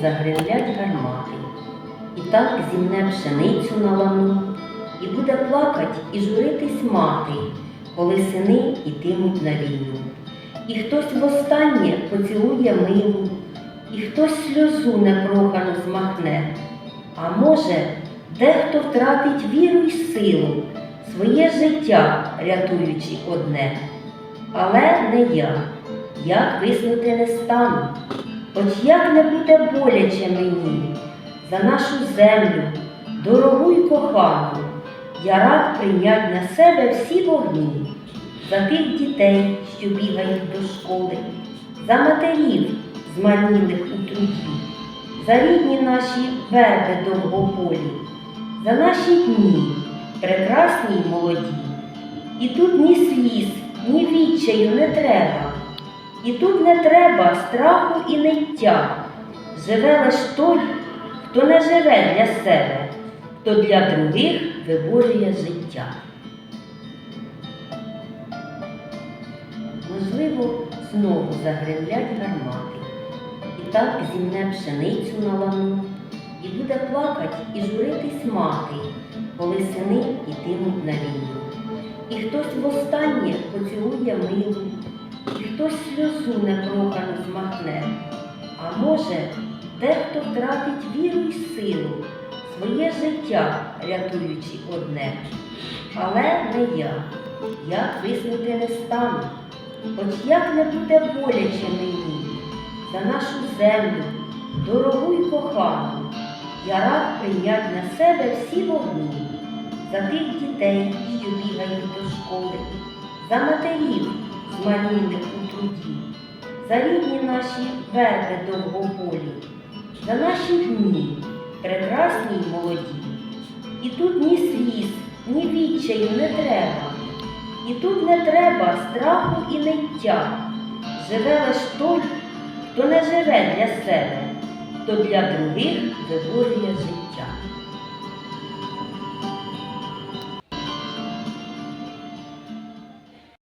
загримлять гармати, і так зімне пшеницю на лану, і буде плакать і журитись мати, коли сини йтимуть на війну. І хтось востаннє поцілує милу, і хтось сльозу непрохану змахне. А може, дехто втратить віру й силу, своє життя рятуючи одне. Але не я, як виснути не стану, хоч як не буде боляче мені, за нашу землю, дорогу й кохану, я рад прийнять на себе всі вогні, за тих дітей, що бігають до школи, за матерів, змарнілих у труді, за рідні наші верби довгополі, за наші дні, прекрасні й молоді. І тут ні сліз, ні відчаю не треба, і тут не треба страху і ниття. Живе лиш той, хто не живе для себе, хто для других виборює життя. Можливо, знову загремлять гармати, і так зімне пшеницю на лану, і буде плакать і журитись мати, коли сини йтимуть на війну. І хтось востаннє поцілує милу, і хтось сльозу непрохану змахне. А може, дехто втратить віру й силу, своє життя рятуючи одне. Але не я, як виснути не стану, хоч як не буде боляче мені, за нашу землю, дорогу й кохану, я рад прийнять на себе всі вогні, за тих дітей, що бігають до школи, за матерів, змарнілих у труді, за рідні наші верби довгополі, за наші дні, прекрасні й молоді. І тут ні сліз, ні відчаю не треба, і тут не треба страху і ниття. Живе лиш той, хто не живе для себе, хто для других виборює життя.